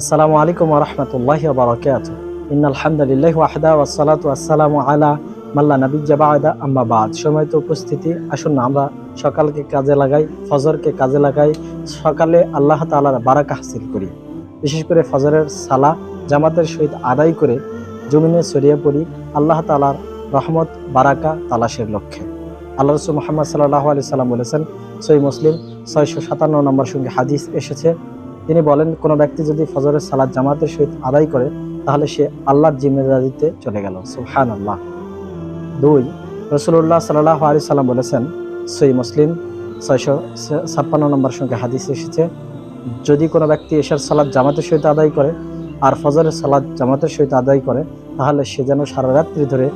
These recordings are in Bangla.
আসসালামু আলাইকুম রহমতুল্লাহ বারকাত ইন আলহামদুলিল্লাহ ওয়াহদা ওয়াসালাতু আসসালামু আলা মাল্লা নবিজ্জা বাদা, আম্মা বাদ। তো উপস্থিতি, আসুন আমরা সকালকে কাজে লাগাই, ফজরকে কাজে লাগাই, সকালে আল্লাহ তাআলার বারাকা হাসিল করি। বিশেষ করে ফজরের সালা জামাতের সহিত আদায় করে জমিনে ছড়িয়ে পড়ি, আল্লাহ তাআলার রহমত, বারাকা, তালাশের লক্ষ্যে। আল্লাহ রসুল মোহাম্মদ সাল্লাহ আলি সাল্লাম বলেছেন সই মুসলিম, ছয়শো সাতান্ন নম্বর সঙ্গে হাদিস এসেছে তিনি বলেন, কোনো ব্যক্তি যদি ফজরের সালাদ জামাতের সহিত আদায় করে, তাহলে সে আল্লাহর জিম্মেদারিতে চলে গেল। সুবহান আল্লাহ দুই রসুল্লাহ সাল্লাহ আলি সাল্লাম বলেছেন সই মুসলিম ছয়শো ছাপ্পান্ন নম্বর সঙ্গে হাদিস এসেছে, যদি কোনো ব্যক্তি এশার সালাদ জামাতের সহিত আদায় করে আর ফজরের সালাদ জামাতের সহিত আদায় করে, তাহলে সে যেন সারা রাত্রি ধরে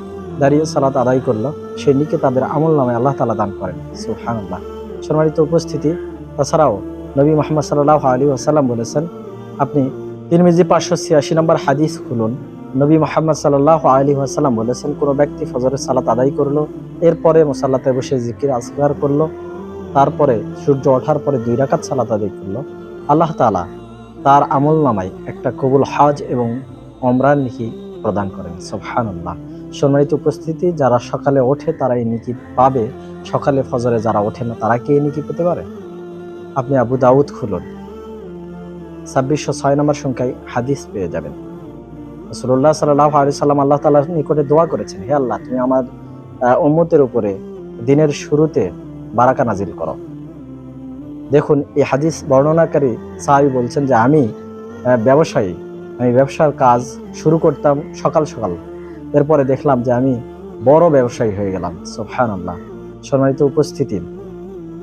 দাঁড়িয়ে সালাত আদায় করল। সেই নিকে তাদের আমল নামে আল্লাহ তালা দান করেন। সুহান আল্লাহ সম্মানিত উপস্থিতি, তাছাড়াও নবী মোহাম্মদ সাল্লাহ আলী আসাল্লাম বলেছেন, আপনি তিরমিজি পাঁচশো ছিয়াশি নম্বর হাদিস খুলুন। নবী মোহাম্মদ সাল্লাহ আলী আসাল্লাম বলেছেন, কোনো ব্যক্তি ফজরের সালাত আদায় করল, এরপরে মোসাল্লাতে বসে জিকির আসগার করল, তারপরে সূর্য ওঠার পরে দুই রাকাত সালাত আদায় করল। আল্লাহ তালা তার আমল নামায় একটা কবুল হজ এবং অমরান নিকি প্রদান করেন, সুবহানাল্লাহ। সম্মানিত উপস্থিতি, যারা সকালে ওঠে তারা এই নিকি পাবে, সকালে ফজরে যারা ওঠে না, তারা কি এই নিকি পেতে পারে? আপনি আবু দাউদ খুলুন। ছাব্বিশশো ছয় নম্বর সংখ্যায় হাদিস পেয়ে যাবেন। রসুল্লাহ সাল্লাহ আলি সাল্লাম আল্লাহ তালার নিকটে দোয়া করেছেন, হে আল্লাহ, তুমি আমার উম্মতের উপরে দিনের শুরুতে বারাকা নাজিল করো। দেখুন, এই হাদিস বর্ণনাকারী সাহাবি বলছেন যে আমি ব্যবসায়ী, আমি ব্যবসার কাজ শুরু করতাম সকাল সকাল। এরপরে দেখলাম যে আমি বড় ব্যবসায়ী হয়ে গেলাম। সোফহান আল্লাহ সম্মানিত উপস্থিতি।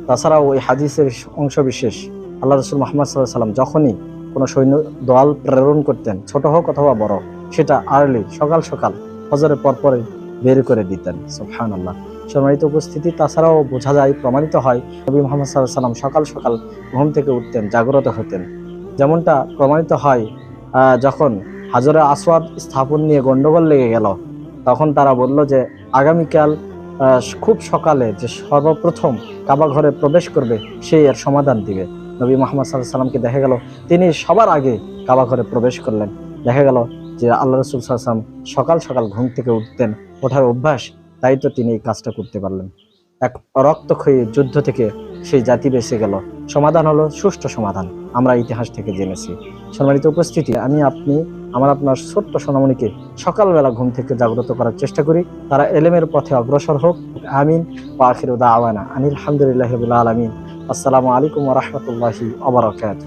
তাছাড়াও ওই হাদিসের অংশ বিশেষ। আল্লাহ রসুল মোহাম্মদ সাল্লাহ সাল্লাম যখনই কোনো সৈন্য দল প্রেরণ করতেন, ছোট হোক অথবা বড়, সেটা আর্লি, সকাল সকাল, ফজরের পরপরে বের করে দিতেন। সোফহান আল্লাহ সম্মানিত উপস্থিতি, তাছাড়াও বোঝা যায়, প্রমাণিত হয়, নবী মোহাম্মদ সাল্লাহ সাল্লাম সকাল সকাল ঘুম থেকে উঠতেন, জাগ্রত হতেন। যেমনটা প্রমাণিত হয় যখন হাজরে আসওয়াদ স্থাপন নিয়ে গণ্ডগোল লেগে গেল, তখন তারা বলল যে, আগামীকাল খুব সকালে যে সর্বপ্রথম কাবা ঘরে প্রবেশ করবে, সেই এর সমাধান দিবে। নবী মোহাম্মদ সাল্লাহ সাল্লামকে দেখা গেল, তিনি সবার আগে কাবা ঘরে প্রবেশ করলেন। দেখা গেল যে আল্লাহ রসুল সাল্লাম সকাল সকাল ঘুম থেকে উঠতেন, ওঠার অভ্যাস, তাই তো তিনি এই কাজটা করতে পারলেন। এক রক্তক্ষয়ী যুদ্ধ থেকে সেই জাতি বেঁচে গেল। সমাধান হলো সুষ্ঠু সমাধান। আমরা ইতিহাস থেকে জেনেছি। সম্মানিত উপস্থিতি, আমি, আপনি, আমার, আপনার ছোট্ট সোনামণিকে সকালবেলা ঘুম থেকে জাগ্রত করার চেষ্টা করি। তারা এলেমের পথে অগ্রসর হোক। আমিন। পাখির উদা আওয়ানা আনিল হামদুলিল্লাহ আলমিন। আসসালামু আলাইকুম রহমতুল্লাহি আবরকাত